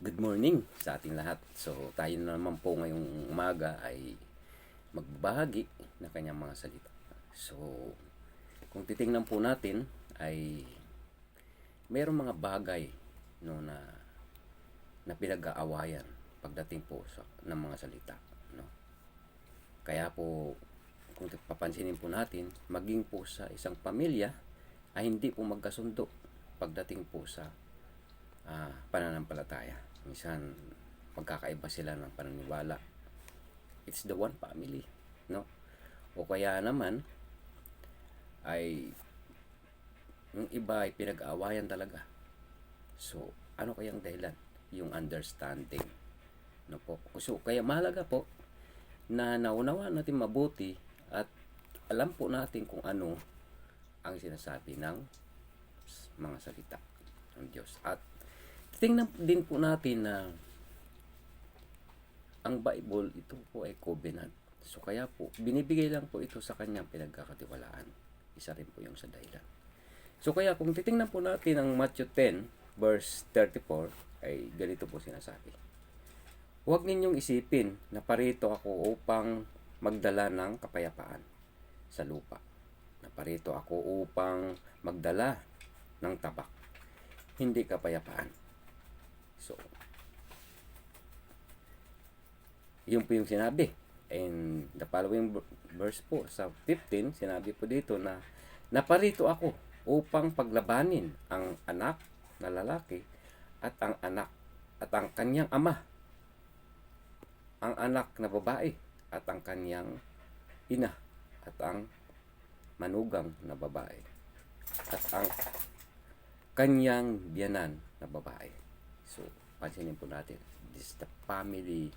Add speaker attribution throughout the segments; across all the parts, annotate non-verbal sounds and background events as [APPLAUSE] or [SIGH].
Speaker 1: Good morning sa ating lahat. So, tayo na naman po ngayong umaga ay magbahagi ng kanyang mga salita. So, kung titingnan po natin ay mayroong mga bagay no na na pinag-aawayan pagdating po sa ng mga salita, no. Kaya po kung papansinin po natin, maging po sa isang pamilya ay hindi po magkasundo pagdating po sa ah, pananampalataya. Minsan, magkakaiba sila ng pananiwala. It's the one family, no? O kaya naman, ay yung iba ay pinag-aawayan talaga. So, ano kayang dahilan? Yung understanding. No po. So, kaya mahalaga po na naunawa natin mabuti at alam po natin kung ano ang sinasabi ng mga salita ng Diyos. At tingnan din po natin na ang Bible, ito po ay covenant. So kaya po, binibigay lang po ito sa kanyang pinagkakatiwalaan. Isa rin po yung sa dahilan. So kaya kung titingnan po natin ang Matthew 10, verse 34, ay ganito po sinasabi. Huwag ninyong isipin na parito ako upang magdala ng kapayapaan sa lupa. Na parito ako upang magdala ng tabak. Hindi kapayapaan. So, yun po yung sinabi. And the following verse po, sa 15, sinabi po dito na naparito ako upang paglabanin ang anak na lalaki at ang anak at ang kanyang ama ang anak na babae at ang kanyang ina at ang manugang na babae at ang kanyang biyanan na babae. So, pansinin po natin, this is the family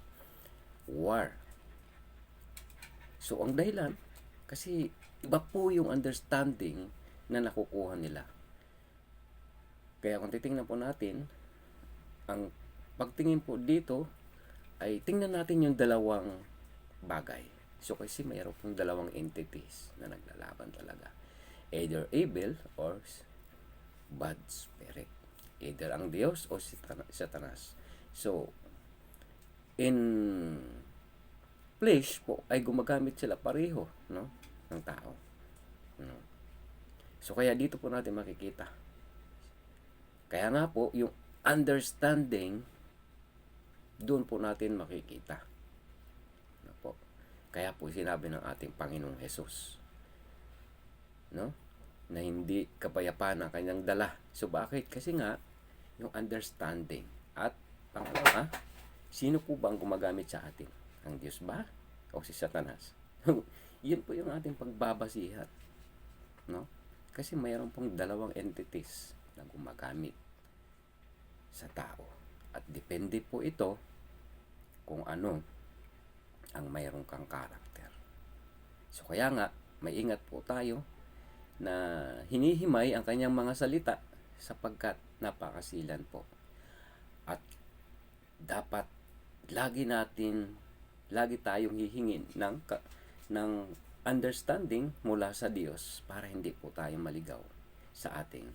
Speaker 1: war. So, ang dahilan, kasi iba po yung understanding na nakukuha nila. Kaya kung titingnan po natin, ang pagtingin po dito, ay tingnan natin yung dalawang bagay. So, kasi mayroon pong dalawang entities na naglalaban talaga. Either evil or bad spirit. Either ang Diyos o si Satanas. So, in flesh po ay gumagamit sila pareho no ng tao. No? so kaya dito po natin makikita. Kaya nga po yung understanding doon po natin makikita. No po. Kaya po sinabi ng ating Panginoong Hesus no na hindi kapayapaan ang kanyang dala. So bakit? Kasi nga yung understanding at pangalawa Sino po ba ang gumagamit sa atin? Ang Diyos ba? O si Satanas? [LAUGHS] Yun po yung ating pagbabasihan. No? Kasi mayroon pong dalawang entities na gumagamit sa tao. At depende po ito kung ano ang mayroong kang karakter. So kaya nga, maingat po tayo na hinihimay ang kanyang mga salita sapagkat napakasilan po. At dapat lagi natin lagi tayong hihingin ng ng understanding mula sa Diyos para hindi po tayo maligaw sa ating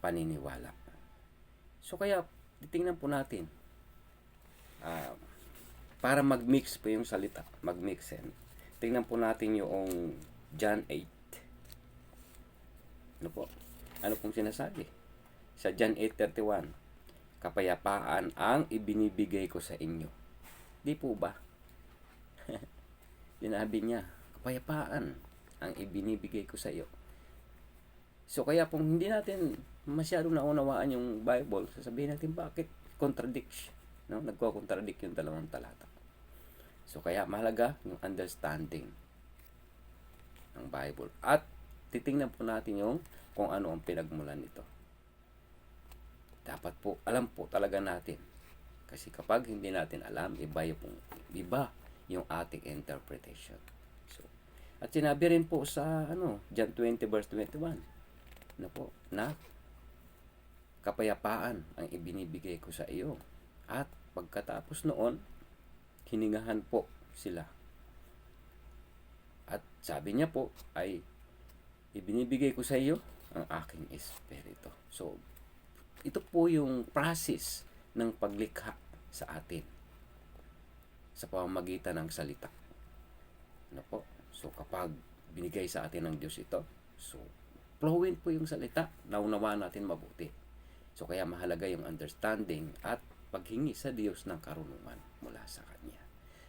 Speaker 1: paniniwala. So kaya titingnan po natin uh, para mag-mix po yung salita, mag-mix yan. Tingnan po natin yung John 8. Ano po? Ano pong sinasabi? Sa John 8.31 kapayapaan ang ibinibigay ko sa inyo. Di po ba? [LAUGHS] Sinabi niya, kapayapaan ang ibinibigay ko sa iyo. So kaya kung hindi natin masyado naunawaan yung Bible, sasabihin natin bakit contradict, no? Nagko-contradict yung dalawang talata. So kaya mahalaga yung understanding ng Bible. At titingnan po natin yung kung ano ang pinagmulan nito dapat po alam po talaga natin. Kasi kapag hindi natin alam, iba yung, iba yung ating interpretation. So, at sinabi rin po sa ano, John 20 verse 21 na po, na kapayapaan ang ibinibigay ko sa iyo. At pagkatapos noon, hiningahan po sila. At sabi niya po ay ibinibigay ko sa iyo ang aking espiritu. So, ito po yung process ng paglikha sa atin sa pamamagitan ng salita. Ano po? So kapag binigay sa atin ng Diyos ito, so fluent po yung salita, naunawa natin mabuti. So kaya mahalaga yung understanding at paghingi sa Diyos ng karunungan mula sa Kanya.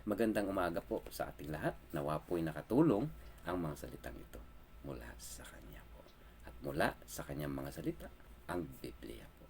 Speaker 1: Magandang umaga po sa ating lahat. Nawa po'y nakatulong ang mga salitang ito mula sa Kanya po. At mula sa Kanyang mga salita, ang Biblia po.